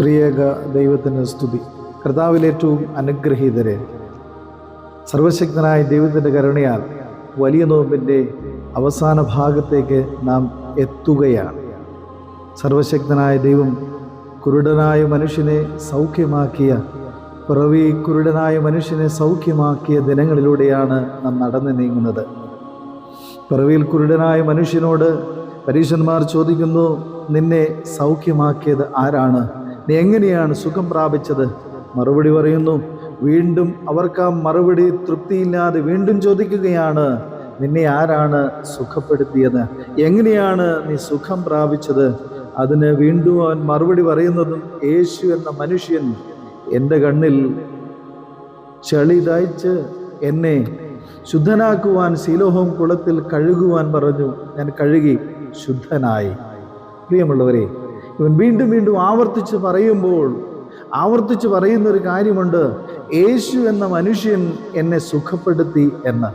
ത്രിയേക ദൈവത്തിന് സ്തുതി. കർത്താവിലേറ്റവും അനുഗ്രഹീതരെ. സർവശക്തനായ ദൈവത്തിന്റെ കരുണയാൽ വലിയ നോമ്പിന്റെ അവസാന ഭാഗത്തേക്ക് നാം എത്തുകയാണ്. സർവശക്തനായ ദൈവം കുരുടനായ മനുഷ്യനെ സൗഖ്യമാക്കിയ പിറവി കുരുടനായ മനുഷ്യനെ സൗഖ്യമാക്കിയ ദിനങ്ങളിലൂടെയാണ് നാം നടന്നു നീങ്ങുന്നത്. പിറവിയിൽ കുരുടനായ മനുഷ്യനോട് പരീക്ഷന്മാർ ചോദിക്കുന്നു നിന്നെ സൗഖ്യമാക്കിയത് ആരാണ്? നീ എങ്ങനെയാണ് സുഖം പ്രാപിച്ചത്? മറുപടി പറയുന്നു വീണ്ടും അവർക്ക് ആ മറുപടി തൃപ്തിയില്ലാതെ വീണ്ടും ചോദിക്കുകയാണ് നിന്നെ ആരാണ് സുഖപ്പെടുത്തിയത്? എങ്ങനെയാണ് നീ സുഖം പ്രാപിച്ചത്? അതിന് വീണ്ടും അവൻ മറുപടി പറയുന്നതും യേശു എന്ന മനുഷ്യൻ എന്റെ കണ്ണിൽ ചളി തയ്ച്ച് എന്നെ ശുദ്ധനാക്കുവാൻ ശീലോഹം കുളത്തിൽ കഴുകുവാൻ പറഞ്ഞു. ഞാൻ കഴുകി ശുദ്ധനായി. പ്രിയമുള്ളവരെ ഇവൻ വീണ്ടും വീണ്ടും ആവർത്തിച്ച് പറയുമ്പോൾ ആവർത്തിച്ച് പറയുന്ന ഒരു കാര്യമുണ്ട്. യേശു എന്ന മനുഷ്യൻ എന്നെ സുഖപ്പെടുത്തി എന്ന്.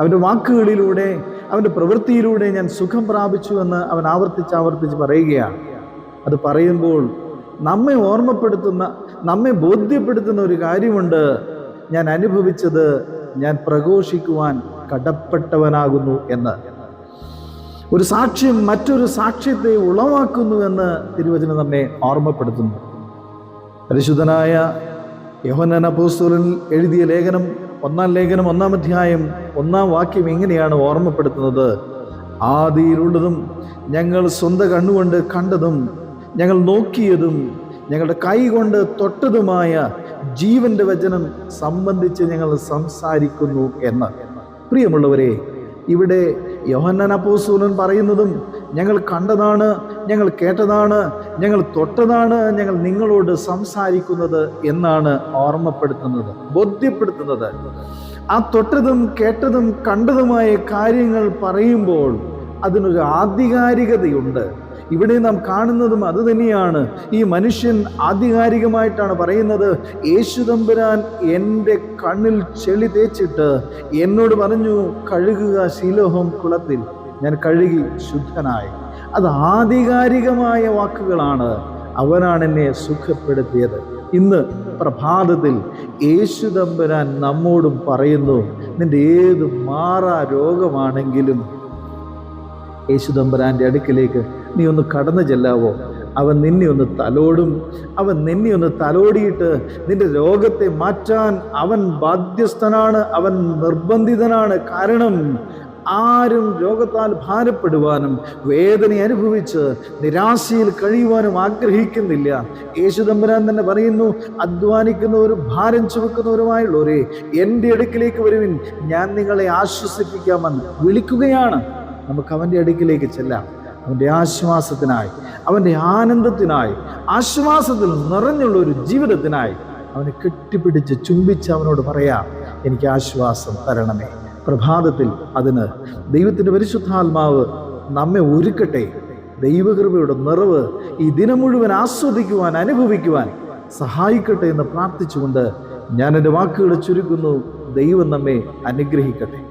അവന്റെ വാക്കുകളിലൂടെ അവന്റെ പ്രവൃത്തിയിലൂടെ ഞാൻ സുഖം പ്രാപിച്ചു എന്ന് അവൻ ആവർത്തിച്ച് ആവർത്തിച്ച് പറയുകയാണ്. അത് പറയുമ്പോൾ നമ്മെ ഓർമ്മപ്പെടുത്തുന്ന നമ്മെ ബോധ്യപ്പെടുത്തുന്ന ഒരു കാര്യമുണ്ട്. ഞാൻ അനുഭവിച്ചത് ഞാൻ പ്രഘോഷിക്കുവാൻ കടപ്പെട്ടവനാകുന്നു എന്ന്. ഒരു സാക്ഷ്യം മറ്റൊരു സാക്ഷ്യത്തെ ഉളവാക്കുന്നുവെന്ന് തിരുവചനം നമ്മെ ഓർമ്മപ്പെടുത്തുന്നു. പരിശുദ്ധനായ യോഹനന അപ്പോസ്തലൻ എഴുതിയ ലേഖനം ഒന്നാം ലേഖനം ഒന്നാം അധ്യായം ഒന്നാം വാക്യം എങ്ങനെയാണ് ഓർമ്മപ്പെടുത്തുന്നത്. ആദിയിലുള്ളതും ഞങ്ങൾ സ്വന്തം കണ്ണുകൊണ്ട് കണ്ടതും ഞങ്ങൾ നോക്കിയതും ഞങ്ങളുടെ കൈ കൊണ്ട് തൊട്ടതുമായ ജീവന്റെ വചനം സംബന്ധിച്ച് ഞങ്ങൾ സംസാരിക്കുന്നു എന്ന്. പ്രിയമുള്ളവരെ ഇവിടെ യോഹന്നാൻ അപ്പോസൂലൻ പറയുന്നതും ഞങ്ങൾ കണ്ടതാണ് ഞങ്ങൾ കേട്ടതാണ് ഞങ്ങൾ തൊട്ടതാണ് ഞങ്ങൾ നിങ്ങളോട് സംസാരിക്കുന്നത് എന്നാണ് ഓർമ്മപ്പെടുത്തുന്നത് ബോധ്യപ്പെടുത്തുന്നത്. ആ തൊട്ടതും കേട്ടതും കണ്ടതുമായ കാര്യങ്ങൾ പറയുമ്പോൾ അതിനൊരു ആധികാരികതയുണ്ട്. ഇവിടെ നാം കാണുന്നതും അത് തന്നെയാണ്. ഈ മനുഷ്യൻ ആധികാരികമായിട്ടാണ് പറയുന്നത് യേശു തമ്പുരാൻ എന്റെ കണ്ണിൽ ചെളി തേച്ചിട്ട് എന്നോട് പറഞ്ഞു കഴുകുക ശീലോഹം കുളത്തിൽ. ഞാൻ കഴുകി ശുദ്ധനായി. അത് ആധികാരികമായ വാക്കുകളാണ്. അവനാണ് എന്നെ സുഖപ്പെടുത്തിയത്. ഇന്ന് പ്രഭാതത്തിൽ യേശു തമ്പുരാൻ നമ്മോടും പറയുന്നു നിന്റെ ഏത് മാറാ രോഗമാണെങ്കിലും യേശുദമ്പരാന്റെ അടുക്കിലേക്ക് നീ ഒന്ന് കടന്നു ചെല്ലാവോ? അവൻ നിന്നെ ഒന്ന് തലോടും. അവൻ നിന്നെ ഒന്ന് തലോടിയിട്ട് നിന്റെ രോഗത്തെ മാറ്റാൻ അവൻ ബാധ്യസ്ഥനാണ് അവൻ നിർബന്ധിതനാണ്. കാരണം ആരും രോഗത്താൽ ഭാരപ്പെടുവാനും വേദന അനുഭവിച്ച് നിരാശയിൽ കഴിയുവാനും ആഗ്രഹിക്കുന്നില്ല. യേശു തമ്പുരാൻ തന്നെ പറയുന്നു അധ്വാനിക്കുന്നവരും ഭാരം ചുമക്കുന്നവരുമായുള്ളവരെ എന്റെ അടുക്കിലേക്ക് വരുവിൻ. ഞാൻ നിങ്ങളെ ആശ്വസിപ്പിക്കാമെന്ന് വിളിക്കുകയാണ്. നമുക്ക് അവന്റെ അടുക്കിലേക്ക് ചെല്ലാം. അവന്റെ ആശ്വാസത്തിനായി അവന്റെ ആനന്ദത്തിനായി ആശ്വാസത്തിൽ നിറഞ്ഞുള്ള ഒരു ജീവിതത്തിനായി അവനെ കെട്ടിപ്പിടിച്ച് ചുംബിച്ച് അവനോട് പറയാം എനിക്ക് ആശ്വാസം തരണമേ. പ്രഭാതത്തിൽ അതിന് ദൈവത്തിന്റെ പരിശുദ്ധാത്മാവ് നമ്മെ ഒരുക്കട്ടെ. ദൈവകൃപയുടെ നിറവ് ഈ ദിനം മുഴുവൻ ആസ്വദിക്കുവാൻ അനുഭവിക്കുവാൻ സഹായിക്കട്ടെ എന്ന് പ്രാർത്ഥിച്ചുകൊണ്ട് ഞാൻ എന്റെ വാക്കുകൾ ചുരുക്കുന്നു. ദൈവം നമ്മെ അനുഗ്രഹിക്കട്ടെ.